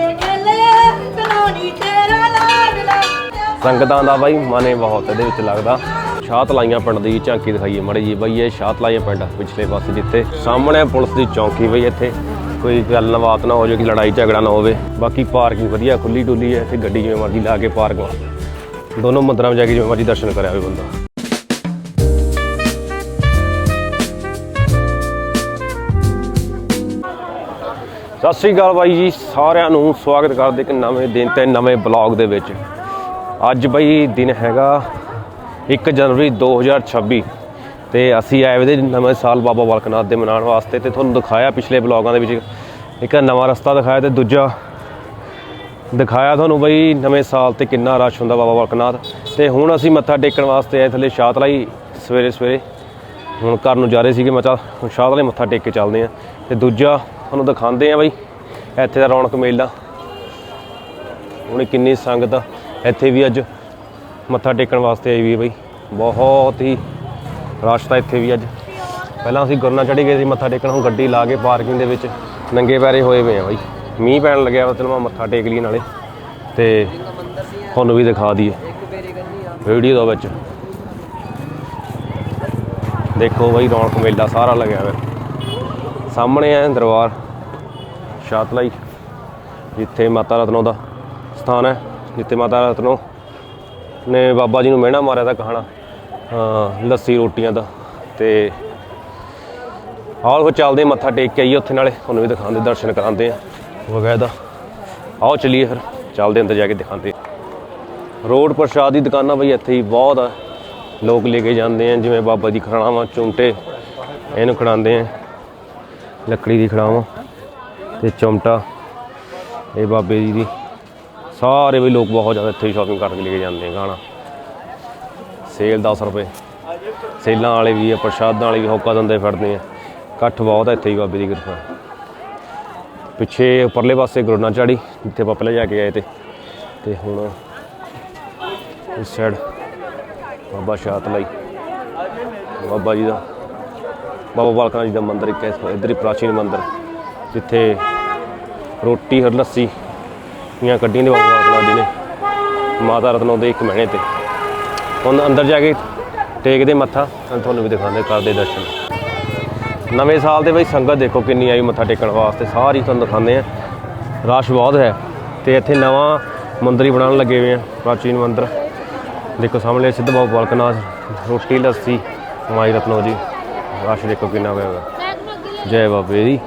ਦੇ ਖੇਲੇ ਕਲੋਨੀ ਤੇਰਾ ਲਾਡਲਾ ਸੰਗਤਾਂ ਦਾ ਬਾਈ ਮਨੇ ਬਹੁਤ, ਇਹਦੇ ਵਿੱਚ ਲੱਗਦਾ। ਸ਼ਾਤ ਲਾਈਆਂ ਪਿੰਡ ਦੀ, ਝਾਂਕੀ ਦਿਖਾਈਏ ਮੜੀ ਜੀ ਬਾਈ, ਇਹ ਸ਼ਾਤ ਲਾਈਆਂ ਪਿੰਡ ਪਿਛਲੇ ਪਾਸੇ ਜਿੱਥੇ। ਸਾਹਮਣੇ ਪੁਲਿਸ ਦੀ ਚੌਂਕੀ ਬਈ ਇੱਥੇ। ਕੋਈ ਗੱਲ ਨਾ ਬਾਤ ਨਾ ਹੋ ਜਾਵੇ ਕਿ ਲੜਾਈ ਝਗੜਾ ਨਾ ਹੋਵੇ। ਬਾਕੀ ਪਾਰਕਿੰਗ ਵਧੀਆ ਖੁੱਲੀ ਡੁੱਲੀ ਹੈ, ਇੱਥੇ ਗੱਡੀ ਜਿਵੇਂ ਮਰਜ਼ੀ ਲਾ ਕੇ ਪਾਰਕ ਦੋਨੋਂ ਮੰਦਰਾਂ ਵਿੱਚ ਜਾ ਕੇ ਜਿਵੇਂ ਮਰਜ਼ੀ ਦਰਸ਼ਨ ਕਰਿਆ ਹੋਵੇ ਬੰਦਾ। ਸਤਿ ਸ਼੍ਰੀ ਅਕਾਲ ਬਾਈ ਜੀ, ਸਾਰਿਆਂ ਨੂੰ ਸਵਾਗਤ ਕਰਦੇ ਇੱਕ ਨਵੇਂ ਦਿਨ ਤੇ ਨਵੇਂ ਬਲੌਗ ਦੇ ਵਿੱਚ। ਅੱਜ ਬਾਈ ਦਿਨ ਹੈਗਾ 1 ਜਨਵਰੀ 2026 ਤੇ ਅਸੀਂ ਆਏ ਵੇ ਨਵੇਂ ਸਾਲ ਬਾਬਾ ਬਾਲਕਨਾਥ ਦੇ ਮਨਾਉਣ ਵਾਸਤੇ ਤੇ ਤੁਹਾਨੂੰ ਦਿਖਾਇਆ ਪਿਛਲੇ ਬਲੌਗਾਂ ਦੇ ਵਿੱਚ ਇੱਕ ਨਵਾਂ ਰਸਤਾ ਦਿਖਾਇਆ ਤੇ ਦੂਜਾ ਦਿਖਾਇਆ ਤੁਹਾਨੂੰ ਬਈ ਨਵੇਂ ਸਾਲ ਤੇ ਕਿੰਨਾ ਰਸ਼ ਹੁੰਦਾ ਬਾਬਾ ਬਾਲਕਨਾਥ ਤੇ ਹੁਣ ਅਸੀਂ ਮੱਥਾ ਟੇਕਣ ਵਾਸਤੇ ਆਏ ਥੱਲੇ ਸ਼ਾਤਲਾਈ ਸਵੇਰੇ ਸਵੇਰੇ ਹੁਣ ਘਰ ਨੂੰ ਜਾ ਰਹੇ ਸੀਗੇ ਮੈਂ ਹੁਣ ਸ਼ਾਤਲਾਈ ਮੱਥਾ ਟੇਕ ਕੇ ਚੱਲਦੇ ਆ ਤੇ ਦੂਜਾ ਤੁਹਾਨੂੰ ਦਿਖਾਉਂਦੇ ਆ ਬਾਈ, ਇੱਥੇ ਦਾ ਰੌਣਕ ਮੇਲਾ। ਹੁਣ ਕਿੰਨੀ ਸੰਗਤ ਆ। ਇੱਥੇ ਵੀ ਅੱਜ ਮੱਥਾ ਟੇਕਣ ਵਾਸਤੇ ਆਈ ਵੀ ਹੈ ਬਈ। ਬਹੁਤ ਹੀ ਰਸ਼ ਤਾਂ ਇੱਥੇ ਵੀ ਅੱਜ। ਪਹਿਲਾਂ ਅਸੀਂ ਗੁਰਨਾ ਚੜੀ ਗਏ ਸੀ ਮੱਥਾ ਟੇਕਣ, ਹੁਣ ਗੱਡੀ ਲਾ ਕੇ ਪਾਰਕਿੰਗ ਦੇ ਵਿੱਚ ਨੰਗੇ ਪੈਰੇ ਹੋਏ ਪਏ ਆ ਬਾਈ। ਮੀਂਹ ਪੈਣ ਲੱਗਿਆ ਵਾ, ਚਲੋ ਮੈਂ ਮੱਥਾ ਟੇਕ ਲਈ ਨਾਲੇ। ਤੇ ਤੁਹਾਨੂੰ ਵੀ ਦਿਖਾ ਦਈਏ। ਵੀਡੀਓ ਦੇ ਵਿੱਚ ਦੇਖੋ ਬਾਈ, ਰੌਣਕ ਮੇਲਾ ਸਾਰਾ ਲੱਗਿਆ ਹੋਇਆ। ਸਾਹਮਣੇ ਹੈ ਦਰਬਾਰ, ਸ਼ਾਤਲਾਈ, ਜਿੱਥੇ ਮਾਤਾ ਰਤਨੋ ਦਾ ਸਥਾਨ ਹੈ, ਜਿੱਥੇ ਮਾਤਾ ਰਤਨੋ ਨੇ ਬਾਬਾ ਜੀ ਨੂੰ ਮਿਹਣਾ ਮਾਰਿਆ ਦਾ ਕਹਾਣਾ ਲੱਸੀ ਰੋਟੀਆਂ ਦਾ ਤੇ ਆਓ ਫਿਰ ਚੱਲਦੇ ਮੱਥਾ ਟੇਕ ਕੇ ਆਈਏ ਉੱਥੇ ਨਾਲੇ, ਤੁਹਾਨੂੰ ਵੀ ਦਿਖਾਉਂਦੇ, ਦਰਸ਼ਨ ਕਰਾਉਂਦੇ ਆ ਵਗੈਦਾ ਆਓ ਚਲੀਏ ਫਿਰ, ਚੱਲਦੇ ਅੰਦਰ ਜਾ ਕੇ ਦਿਖਾਉਂਦੇ ਰੋਡ ਪ੍ਰਸ਼ਾਦ ਦੀ ਦੁਕਾਨਾਂ ਬਈ ਇੱਥੇ ਹੀ ਬਹੁਤ ਆ, ਲੋਕ ਲੈ ਕੇ ਜਾਂਦੇ ਆ, ਜਿਵੇਂ ਬਾਬਾ ਦੀ ਖੜਾਵਾਂ ਚੁੰਮਟੇ, ਇਹਨੂੰ ਖੜਾਉਂਦੇ ਆ। ਲੱਕੜੀ ਦੀ ਖੜਾਵਾਂ ਤੇ ਚਮਟਾ, ਇਹ ਬਾਬੇ ਜੀ ਦੀ। ਸਾਰੇ ਵੀ ਲੋਕ ਬਹੁਤ ਜ਼ਿਆਦਾ ਇੱਥੇ ਸ਼ਾਪਿੰਗ ਕਰਕੇ ਲੈ ਕੇ ਜਾਂਦੇ ਆ ਗਾਣਾ। ਸੇਲ 10 ਰੁਪਏ। ਸੇਲਾਂ ਵਾਲੇ ਵੀ ਆ, ਪ੍ਰਸ਼ਾਦਾਂ ਵਾਲੇ ਵੀ ਹੋਕਾ ਦਿੰਦੇ ਫਿਰਦੇ ਆ। ਇਕੱਠ ਬਹੁਤ ਆ ਇੱਥੇ ਹੀ ਬਾਬੇ ਦੀ ਕਿਰਪਾ। ਪਿੱਛੇ ਪਰਲੇ ਪਾਸੇ ਗੁਰਨਾ ਚਾੜੀ ਜਿੱਥੇ ਆਪਾਂ ਪਹਿਲਾਂ ਜਾ ਕੇ ਆਏ ਤੇ। ਤੇ ਹੁਣ ਇਸ ਸਾਈਡ ਬਾਬਾ ਸ਼ਾਤ ਲਈ। ਬਾਬਾ ਜੀ ਦਾ ਬਾਬਾ ਬਾਲਕਨਾਥ ਜੀ ਦਾ ਮੰਦਿਰ ਇੱਕ ਹੈ ਇੱਧਰ ਹੀ ਪ੍ਰਾਚੀਨ ਮੰਦਿਰ, ਜਿੱਥੇ ਰੋਟੀ ਹਰ ਲੱਸੀ ਦੀਆਂ ਕੱਢੀਆਂ ਨੇ ਬਾਬਾ ਬਾਲਕਨਾਥ ਜੀ ਨੇ, ਮਾਤਾ ਰਤਨੋ ਦੇ ਇੱਕ ਮਹੀਨੇ ਤੇ। ਹੁਣ ਅੰਦਰ ਜਾ ਕੇ ਟੇਕਦੇ ਮੱਥਾ ਤੁਹਾਨੂੰ ਵੀ ਦਿਖਾਉਂਦੇ ਕਰਦੇ ਦਰਸ਼ਨ। ਨਵੇਂ ਸਾਲ ਦੇ ਬਈ ਸੰਗਤ ਦੇਖੋ ਕਿੰਨੀ ਆਈ ਮੱਥਾ ਟੇਕਣ ਵਾਸਤੇ, ਸਾਰੀ ਤੁਹਾਨੂੰ ਦਿਖਾਉਂਦੇ ਆ। ਰਸ਼ ਬਹੁਤ ਹੈ ਤੇ ਇੱਥੇ ਨਵਾਂ ਮੰਦਿਰ ਹੀ ਬਣਾਉਣ ਲੱਗੇ ਹੋਏ ਆ, ਪ੍ਰਾਚੀਨ ਮੰਦਿਰ। ਦੇਖੋ ਸਾਹਮਣੇ ਸਿੱਧ ਬਾਬਾ ਬਾਲਕਨਾਥ ਰੋਟੀ ਲੱਸੀ, ਮਾਈ ਰਤਨੋ ਜੀ। ਰਸ਼ ਦੇਖੋ ਕਿੰਨਾ ਹੋਇਆ। ਹੋਇਆ ਜੈ ਬਾਬੇ ਦੀ।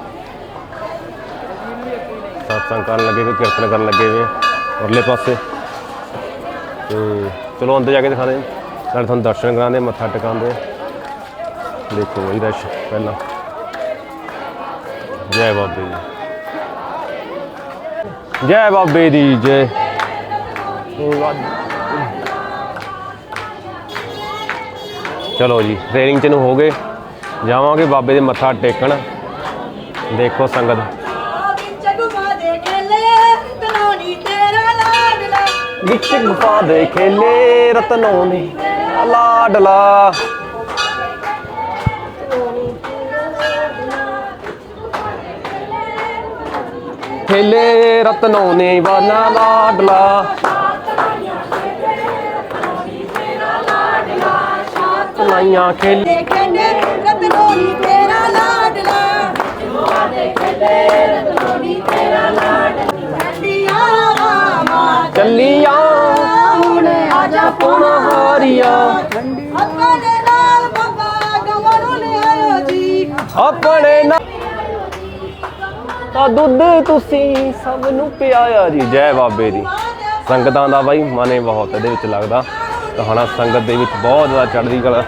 ਸਤਸੰਗ ਕਰਨ ਲੱਗੇ ਕੋਈ ਕੀਰਤਨ ਕਰਨ ਲੱਗੇ ਹੋਏ ਆ ਉਰਲੇ ਪਾਸੇ। ਤੇ ਚਲੋ ਅੰਦਰ ਜਾ ਕੇ ਹਾਂ। ਨਾਲੇ ਤੁਹਾਨੂੰ ਦਰਸ਼ਨ ਕਰਾਉਂਦੇ ਮੱਥਾ ਟਿਕਾਉਂਦੇ ਦੇਖੋ ਇਹ ਰਸ਼ ਪਹਿਲਾਂ। ਜੈ ਬਾਬੇ ਦੀ। ਜੈ ਬਾਬੇ ਦੀ ਜੈ। ਚਲੋ ਜੀ ਟ੍ਰੇਨਿੰਗ ਚ ਨੂੰ ਹੋ ਗਏ। ਜਾਵਾਂਗੇ ਬਾਬੇ ਦੇ ਮੱਥਾ ਟੇਕਣ। ਦੇਖੋ ਸੰਗਤ। ਵਿੱਚ ਗੁਫਾ ਦੇ ਖੇਲੇ ਰਤਨੋਂ ਨੇ ਲਾਡਲਾ। ਖੇਲੇ ਰਤਨੋਂ ਨੇ ਵਾਨਾ ਲਾਡਲਾ। ਲਾਈਆਂ ਖੇਲੇ। ਦੇ ਖੇਲੇ ਕਲੋਨੀ ਤੇਰਾ ਲਾਡਲਾ। ਦੇ ਖੇਲੇ ਕਲੋਨੀ ਤੇਰਾ ਲਾਡਲਾ ਹੱਡੀਆਂ ਮਾਂ ਚੱਲੀਆਂ ਹੁਣ ਆਜਾ ਪੁਣ ਹਾਰੀਆਂ। ਅੱਖਾਂ ਦੇ ਨਾਲ ਬਾਬਾ ਗਵਰੂ ਲਿਆਇਓ ਜੀ। ਆਪਣੇ ਨਾਲ। ਤਾਂ ਦੁੱਧ ਤੁਸੀਂ ਸਭ ਨੂੰ ਪਿਆਇਆ ਜੀ। ਜੈ ਬਾਬੇ ਦੀ। ਸੰਗਤਾਂ ਦਾ ਬਾਈ ਮਨੇ ਬਹੁਤ ਇਹਦੇ ਵਿੱਚ ਲੱਗਦਾ। ਕਹਾਣਾ ਸੰਗਤ ਦੇ ਵਿੱਚ ਬਹੁਤ ਜ਼ਿਆਦਾ ਚੜ੍ਹਦੀ ਕਲਾ।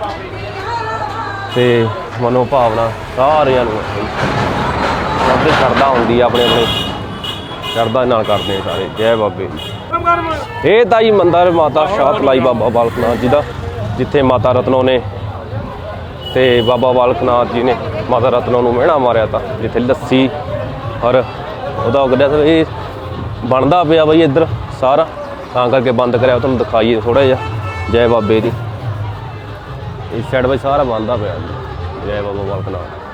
ਤੇ ਮਨੋ ਭਾਵਨਾ ਸਾਰਿਆਂ ਨੂੰ ਹੈ ਸਭ ਦੇ ਸ਼ਰਧਾ ਹੁੰਦੀ ਆ ਆਪਣੇ ਆਪਣੇ। ਸ਼ਰਧਾ ਨਾਲ ਕਰਦੇ ਸਾਰੇ। ਜੈ ਬਾਬੇ ਦੀ। ਇਹ ਤਾਂ ਜੀ ਮੰਦਰ ਮਾਤਾ ਸ਼ਾਹਤਲਾਈ ਬਾਬਾ ਬਾਲਕਨਾਥ ਜੀ ਦਾ, ਜਿੱਥੇ ਮਾਤਾ ਰਤਨੋ ਨੇ ਤੇ ਬਾਬਾ ਬਾਲਕਨਾਥ ਜੀ ਨੇ ਮਾਤਾ ਰਤਨੋ ਨੂੰ ਮਿਹਣਾ ਮਾਰਿਆ ਤਾਂ, ਜਿੱਥੇ ਲੱਸੀ ਔਰ ਉਹਦਾ ਉਹ ਕੱਢਿਆ ਇਹ ਬਣਦਾ ਪਿਆ ਬਈ ਇੱਧਰ ਸਾਰਾ। ਤਾਂ ਕਰਕੇ ਬੰਦ ਕਰਿਆ, ਤੁਹਾਨੂੰ ਦਿਖਾਈਏ ਥੋੜਾ ਜਿਹਾ। ਜੈ ਬਾਬੇ ਦੀ। ਇਸ ਸਾਈਡ ਬਈ ਸਾਰਾ ਬਣਦਾ ਪਿਆ। ਜੀ। ਜੈ ਬਾਬਾ ਬਾਲਕਨਾਥ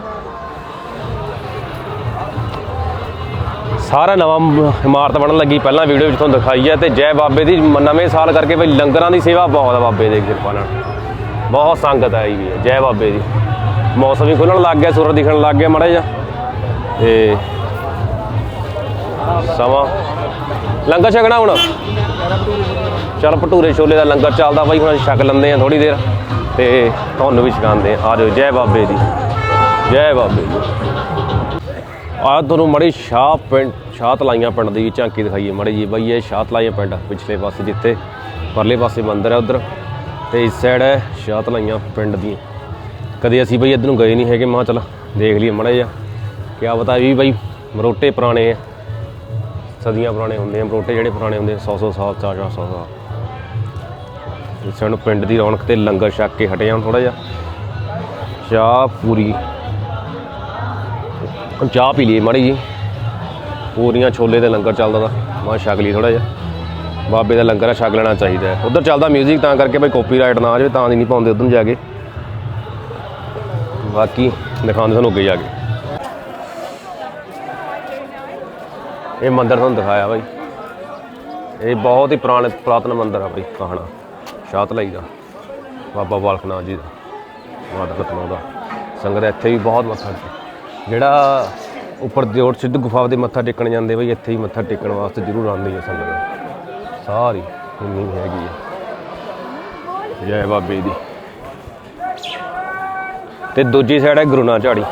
ਸਾਰਾ ਨਵਾਂ ਇਮਾਰਤ ਬਣਨ ਲੱਗੀ, ਪਹਿਲਾਂ ਵੀਡੀਓ ਵਿੱਚ ਤੁਹਾਨੂੰ ਦਿਖਾਈ ਹੈ ਤੇ ਜੈ ਬਾਬੇ ਦੀ ਨਵੇਂ ਸਾਲ ਕਰਕੇ ਬਈ ਲੰਗਰਾਂ ਦੀ ਸੇਵਾ ਬਹੁਤ ਆ ਬਾਬੇ ਦੇ ਕਿਰਪਾ ਨਾਲ। ਬਹੁਤ ਸੰਗਤ ਆਈ ਵੀ ਹੈ, ਜੈ ਬਾਬੇ ਦੀ। ਮੌਸਮ ਵੀ ਖੁੱਲਣ ਲੱਗ ਗਿਆ, ਸੂਰਜ ਦਿਖਣ ਲੱਗ ਗਿਆ ਮਾੜਾ ਜਿਹਾ। ਤੇ ਸਮਾਂ ਲੰਗਰ ਛਕਣਾ ਹੁਣ? ਚਲ ਭਟੂਰੇ ਛੋਲੇ ਦਾ ਲੰਗਰ ਚੱਲਦਾ ਬਾਈ, ਹੁਣ ਛਕ ਲੈਂਦੇ ਆ ਥੋੜੀ ਦੇਰ। ਤੇ ਤੁਹਾਨੂੰ ਵੀ ਛਕਾਉਂਦੇ ਆ ਆ ਜਾਓ, ਜੈ ਬਾਬੇ ਦੀ। ਜੈ ਬਾਬੇ ਦੀ। ਆ ਤੁਹਾਨੂੰ ਮੜੀ ਸ਼ਾਹ ਪਿੰਡ ਸ਼ਾਹ ਤਲਾਈਆਂ ਪਿੰਡ ਦੀ ਝਾਂਕੀ ਦਿਖਾਈਏ ਮੜੀ ਜੀ ਬਾਈ ਇਹ ਸ਼ਾਹ ਤਲਾਈਆਂ ਪਿੰਡ ਪਿਛਲੇ ਪਾਸੇ ਜਿੱਥੇ ਪਰਲੇ ਪਾਸੇ ਮੰਦਰ ਹੈ ਉਧਰ। ਤੇ ਇਸ ਸਾਈਡ ਹੈ ਸ਼ਾਹ ਤਲਾਈਆਂ ਪਿੰਡ ਦੀ ਕਦੇ ਅਸੀਂ ਬਈ ਇੱਧਰ ਨੂੰ ਗਏ ਨਹੀਂ ਹੈਗੇ, ਮੈਂ ਕਿਹਾ ਚੱਲ ਦੇਖ ਲਈਏ ਮੜਾ ਜਿਹਾ। ਕਿਆ ਪਤਾ ਵੀ ਬਈ ਮਰੋਟੇ ਪੁਰਾਣੇ ਆ। ਸਦੀਆਂ ਪੁਰਾਣੇ ਹੁੰਦੇ ਆ, ਮਰੋਟੇ ਜਿਹੜੇ ਪੁਰਾਣੇ ਹੁੰਦੇ 100 100 ਸਾਲ 400 ਸਾਲ। ਇਸ ਸਾਨੂੰ ਪਿੰਡ ਦੀ ਰੌਣਕ ਤੇ ਲੰਗਰ ਛਕ ਕੇ ਹਟੇ ਹਾਂ ਥੋੜਾ ਜਿਹਾ। ਚਾਹ ਪੂਰੀ। ਚਾਹ ਪੀ ਲਈ ਮਾੜੀ ਜੀ ਪੂਰੀਆਂ ਛੋਲੇ ਦੇ ਲੰਗਰ ਚੱਲਦਾ ਦਾ ਮੈਂ ਛਕ ਲਈ ਥੋੜਾ ਜਿਹਾ। ਬਾਬੇ ਦਾ ਲੰਗਰ ਆ, ਛਕ ਲੈਣਾ ਚਾਹੀਦਾ ਹੈ। ਉਧਰ ਚੱਲਦਾ 뮤직 ਤਾਂ ਕਰਕੇ ਭਾਈ ਕਾਪੀਰਾਈਟ ਨਾ ਆ ਜਾਵੇ ਤਾਂ ਦੀ ਨਹੀਂ ਪਾਉਂਦੇ ਉਧਰ ਨੂੰ ਜਾ ਕੇ। ਬਾਕੀ ਦਿਖਾਉਂਦੇ ਤੁਹਾਨੂੰ ਅੱਗੇ ਜਾ ਕੇ। ਇਹ ਮੰਦਿਰ ਤੁਹਾਨੂੰ ਦਿਖਾਇਆ ਬਾਈ। ਇਹ ਬਹੁਤ ਹੀ ਪੁਰਾਣੇ ਪੁਰਾਤਨ ਮੰਦਿਰ ਆ ਬਾਈ, ਕਹਾਣਾ। ਸ਼ਾਤਲਾਈ ਦਾ ਬਾਬਾ ਬਾਲਕ ਨਾਥ ਜੀ ਦਾ, ਮਾਤਾ ਰਤਨੋ ਦਾ। ਸੰਗਤ ਇੱਥੇ ਵੀ ਬਹੁਤ ਮੱਥਾ ਜਿਹੜਾ ਉੱਪਰ ਦਿਓਟ ਸਿੱਧ ਗੁਫਾ ਦੇ ਮੱਥਾ ਟੇਕਣ ਜਾਂਦੇ ਬਈ, ਇੱਥੇ ਹੀ ਮੱਥਾ ਟੇਕਣ ਵਾਸਤੇ ਜ਼ਰੂਰ ਆਉਂਦੀ ਹੈ ਸੰਗਤ। ਸਾਰੀ ਇੰਨੀ ਹੈਗੀ ਹੈ ਜੈ ਬਾਬੇ ਦੀ। ਤੇ ਦੂਜੀ ਸਾਈਡ ਹੈ ਗੁਰੂ ਨਾਨਕ ਝਾੜੀ।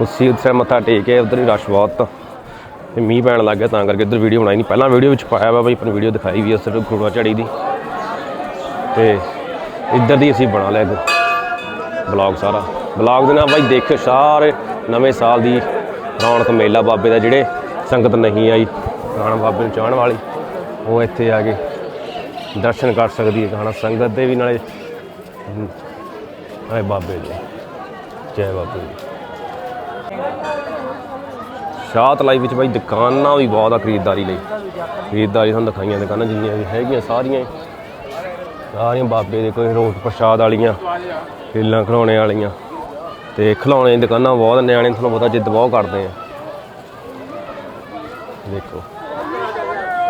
ਉਸੇ ਉੱਥੇ ਮੱਥਾ ਟੇਕ ਕੇ ਉਧਰ ਹੀ ਰਸ਼ ਬਹੁਤ। ਤੇ ਮੀਂਹ ਪੈਣ ਲੱਗ ਗਿਆ, ਤਾਂ ਕਰਕੇ ਇੱਧਰ ਵੀਡੀਓ ਬਣਾਈ ਨਹੀਂ ਪਹਿਲਾਂ ਵੀਡੀਓ ਵਿੱਚ ਪਾਇਆ ਵਾ ਬਈ ਆਪਣੀ ਵੀਡੀਓ ਦਿਖਾਈ ਵੀ ਉਸ ਗੁਰੂ ਨਾਨਕ ਝਾੜੀ ਦੀ। ਤੇ ਇੱਧਰ ਦੀ ਅਸੀਂ ਬਣਾ ਲਿਆ ਬਲੌਗ ਸਾਰਾ। ਬਲੌਗ ਦੇ ਨਾਲ ਬਾਈ ਦੇਖਿਓ ਸਾਰੇ ਨਵੇਂ ਸਾਲ ਦੀ ਰੌਣਕ ਮੇਲਾ ਬਾਬੇ ਦਾ ਜਿਹੜੇ ਸੰਗਤ ਨਹੀਂ ਆਈ ਗਾਣਾ ਬਾਬੇ ਨੂੰ ਚਾਹਣ ਵਾਲੀ ਉਹ ਇੱਥੇ ਆ ਕੇ ਦਰਸ਼ਨ ਕਰ ਸਕਦੀ ਹੈ ਗਾਣਾ। ਸੰਗਤ ਦੇ ਵੀ ਨਾਲੇ ਹਮ, ਬਾਬੇ ਦੇ। ਜੈ ਬਾਬੇ ਦੀ। ਸ਼ਾਤ ਲਾਈ ਵਿੱਚ ਬਾਈ ਦੁਕਾਨਾਂ ਵੀ ਬਹੁਤ ਆ ਖਰੀਦਦਾਰੀ ਲਈ। ਖਰੀਦਦਾਰੀ ਤੁਹਾਨੂੰ ਦਿਖਾਈਆਂ ਦੁਕਾਨਾਂ ਜਿੰਨੀਆਂ ਵੀ ਹੈਗੀਆਂ ਸਾਰੀਆਂ ਸਾਰੀਆਂ ਬਾਬੇ ਦੇ ਕੋਈ ਰੋਟ ਪ੍ਰਸ਼ਾਦ ਵਾਲੀਆਂ, ਖੇਲਾਂ ਖਿਡੌਣੇ ਵਾਲੀਆਂ। ਤੇ ਖਿਡੌਣੇ ਦੀ ਦੁਕਾਨਾਂ ਬਹੁਤ ਨਿਆਣੇ, ਤੁਹਾਨੂੰ ਪਤਾ ਜਿੱਦ ਬਹੁਤ ਕਰਦੇ ਆ। ਦੇਖੋ,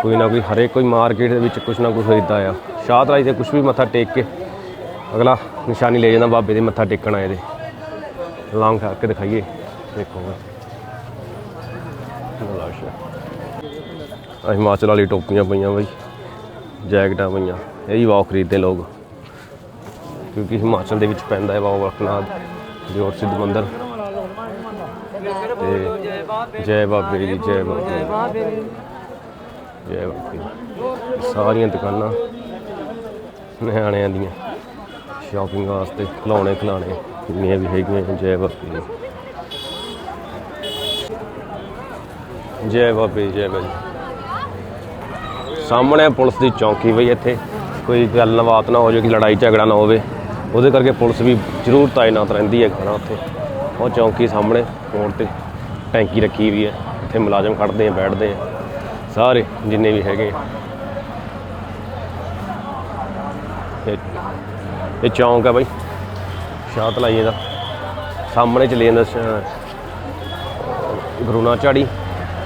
ਕੋਈ ਨਾ ਕੋਈ ਹਰੇਕ ਕੋਈ ਮਾਰਕੀਟ ਦੇ ਵਿੱਚ ਕੁਛ ਨਾ ਕੁਛ ਖਰੀਦਦਾ ਆ। ਸ਼ਾਹ ਤਲਾਈ ਤੇ ਕੁਛ ਵੀ ਮੱਥਾ ਟੇਕ ਕੇ ਅਗਲਾ ਨਿਸ਼ਾਨੀ ਲੈ ਜਾਂਦਾ ਬਾਬੇ ਦੇ ਮੱਥਾ ਟੇਕਣ ਆਏ ਦੇ। ਲਾਂਗ ਕਰਕੇ ਦਿਖਾਈਏ। ਦੇਖੋ ਲਾਸ਼ਾ ਹਿਮਾਚਲ ਵਾਲੀ ਟੋਪੀਆਂ ਪਈਆਂ ਬਈ, ਜੈਕਟਾਂ ਪਈਆਂ। ਇਹ ਵੀ ਬਹੁਤ ਖਰੀਦਦੇ ਲੋਕ। ਕਿਉਂਕਿ ਹਿਮਾਚਲ ਦੇ ਵਿੱਚ ਪੈਂਦਾ ਹੈ ਬਾਬਾ ਬਲਕਨਾਥ ਜੋਰ ਸਿੱਧ ਮੰਦਰ। ਤੇ ਜੈ ਬਾਬੇ ਦੀ, ਜੈ ਬਾਬੇ ਜੈ ਬਾਬੇ ਸਾਰੀਆਂ ਦੁਕਾਨਾਂ ਨਿਆਣਿਆਂ ਦੀਆਂ ਸ਼ਾਪਿੰਗ ਵਾਸਤੇ ਖਿਡੌਣੇ ਖਿਲਾਣੇ ਜਿੰਨੀਆਂ ਵੀ ਹੈਗੀਆਂ ਜੈ ਬਾਬੇ ਦੀ। ਜੈ ਬਾਬੇ ਜੈ ਬਾਬੇ ਸਾਹਮਣੇ ਪੁਲਿਸ ਦੀ ਚੌਂਕੀ ਬਈ ਇੱਥੇ। ਕੋਈ ਗੱਲਬਾਤ ਨਾ ਹੋ ਜਾਵੇ ਕਿ ਲੜਾਈ ਝਗੜਾ ਨਾ ਹੋਵੇ, ਉਹਦੇ ਕਰਕੇ ਪੁਲਿਸ ਵੀ ਜ਼ਰੂਰ ਤਾਇਨਾਤ ਰਹਿੰਦੀ ਹੈ ਖੜਾ ਉੱਥੇ। ਉਹ ਚੌਂਕੀ ਸਾਹਮਣੇ ਰੋਡ ਤੇ ਟੈਂਕੀ ਰੱਖੀ ਵੀ ਹੈ, ਇੱਥੇ ਮੁਲਾਜ਼ਮ ਖੜਦੇ ਆ, ਬੈਠਦੇ ਆ, ਸਾਰੇ ਜਿੰਨੇ ਵੀ ਹੈਗੇ ਇਹ- ਚੌਂਕ ਹੈ ਬਾਈ ਸ਼ਾਤ ਲਾਈਏ ਦਾ ਸਾਹਮਣੇ ਚਲੇ ਜਾਂਦਾ ਸ਼- ਗੁਰੂ ਝਾੜੀ,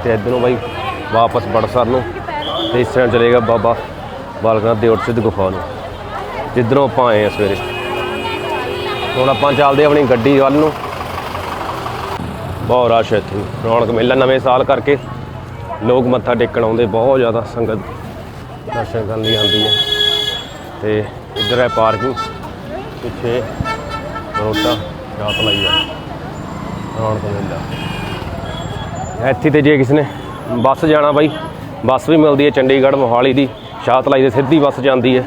ਤੇ ਇੱਧਰੋਂ ਬਾਈ ਵਾਪਸ ਬੜਸਰ ਨੂੰ, ਤੇ ਇਸ ਤਰ੍ਹਾਂ ਚਲੇਗਾ ਬਾਬਾ ਬਾਲਕਨਾਥ ਦੇ ਸਿੱਧ ਗੁਫਾ ਨੂੰ। ਜਿੱਧਰੋਂ ਆਪਾਂ ਆਏ ਆ ਸਵੇਰੇ। ਹੁਣ ਆਪਾਂ ਚੱਲਦੇ ਆਪਣੀ ਗੱਡੀ ਵੱਲ ਨੂੰ। ਬਹੁਤ ਰਸ਼ ਹੈ ਇੱਥੇ। ਰੌਣਕ ਮੇਲਾ ਨਵੇਂ ਸਾਲ ਕਰਕੇ। ਲੋਕ ਮੱਥਾ ਟੇਕਣ ਆਉਂਦੇ ਬਹੁਤ ਜ਼ਿਆਦਾ। ਸੰਗਤ ਦਰਸ਼ਨ ਕਰਨ ਲਈ ਆਉਂਦੀ ਹੈ। ਤੇ ਇੱਧਰ ਹੈ ਪਾਰਕਿੰਗ। ਪਿੱਛੇ ਰੋਟਾ ਰਾਤ ਲਾਈ ਆ। ਰੌਣਕ ਮੇਲਾ। ਇੱਥੇ ਤੇ ਜੇ ਕਿਸੇ ਨੇ ਬੱਸ ਜਾਣਾ ਬਾਈ, ਬੱਸ ਵੀ ਮਿਲਦੀ ਹੈ ਚੰਡੀਗੜ੍ਹ ਮੋਹਾਲੀ ਦੀ। ਸ਼ਾਹ ਤਲਾਈ ਦੇ ਸਿੱਧੀ ਬੱਸ ਜਾਂਦੀ ਹੈ।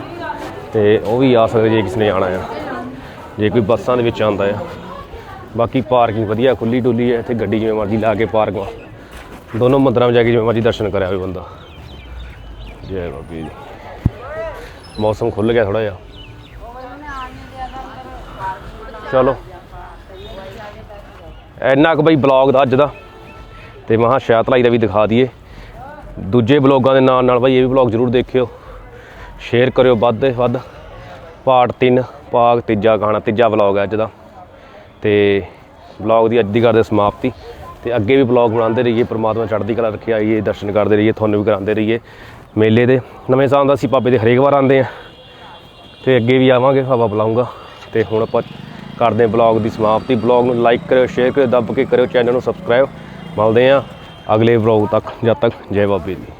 ਤੇ ਉਹ ਵੀ ਆ ਸਕਦੇ ਜੇ ਕਿਸੇ ਨੇ ਜਾਣਾ ਆ ਜੇ ਕੋਈ ਬੱਸਾਂ ਦੇ ਵਿੱਚ ਆਉਂਦਾ ਆ ਬਾਕੀ ਪਾਰਕਿੰਗ ਵਧੀਆ, ਖੁੱਲੀ ਡੁੱਲੀ ਹੈ। ਇੱਥੇ ਗੱਡੀ ਜਿਵੇਂ ਮਰਜ਼ੀ ਲਾ ਕੇ ਪਾਰਕ ਦੋਨੋਂ ਮੰਦਰਾਂ ਵਿੱਚ ਜਾ ਕੇ ਜਿਵੇਂ ਮਰਜ਼ੀ ਦਰਸ਼ਨ ਕਰਿਆ ਹੋਵੇ ਬੰਦਾ। ਜੈ ਬਾਬੀ ਜੀ। ਮੌਸਮ ਖੁੱਲ ਗਿਆ ਥੋੜਾ ਜਿਹਾ। ਚਲੋ। ਇੰਨਾ ਕੁ ਬਈ ਬਲੌਗ ਦਾ ਅੱਜ ਦਾ। ਤੇ ਮਹਾ ਸ਼ਾਤਲਾਈ ਦਾ ਵੀ ਦਿਖਾ ਦਈਏ। ਦੂਜੇ ਬਲੌਗਾਂ ਦੇ ਨਾਲ ਨਾਲ ਬਈ, ਇਹ ਵੀ ਬਲੌਗ ਜ਼ਰੂਰ ਦੇਖਿਓ। ਸ਼ੇਅਰ ਕਰਿਓ ਵੱਧ ਤੋਂ ਵੱਧ। ਪਾਰਟ 3 ਭਾਗ ਤੀਜਾ ਗਾਣਾ, ਤੀਜਾ ਬਲੌਗ ਹੈ ਅੱਜ ਦਾ। ਤੇ ਬਲੌਗ ਦੀ ਅੱਜ ਦੀ ਕਰਦੇ ਸਮਾਪਤੀ। ਤੇ ਅੱਗੇ ਵੀ ਬਲੌਗ ਬਣਾਉਂਦੇ ਰਹੀਏ, ਪ੍ਰਮਾਤਮਾ ਚੜ੍ਹਦੀ ਕਲਾ ਰੱਖਿਆ ਆਈਏ, ਦਰਸ਼ਨ ਕਰਦੇ ਰਹੀਏ, ਤੁਹਾਨੂੰ ਵੀ ਕਰਾਉਂਦੇ ਰਹੀਏ। ਮੇਲੇ ਦੇ ਨਵੇਂ ਸਾਲ ਦਾ ਅਸੀਂ ਬਾਬੇ ਦੇ ਹਰੇਕ ਵਾਰ ਆਉਂਦੇ ਆ ਤੇ ਅੱਗੇ ਵੀ ਆਵਾਂਗੇ, ਹਵਾ ਬੁਲਾਉਂਗਾ ਤੇ ਹੁਣ ਆਪਾਂ ਕਰਦੇ ਹਾਂ ਬਲੌਗ ਦੀ ਸਮਾਪਤੀ। ਬਲੌਗ ਨੂੰ ਲਾਈਕ ਕਰਿਓ ਸ਼ੇਅਰ ਕਰਿਓ, ਦੱਬ ਕੇ ਕਰਿਓ ਚੈਨਲ ਨੂੰ ਸਬਸਕ੍ਰਾਈਬ ਮਿਲਦੇ ਆ ਅਗਲੇ ਬਲੌਗ ਤੱਕ ਜਦ ਤੱਕ ਜੈ ਬਾਬੇ ਦੀ।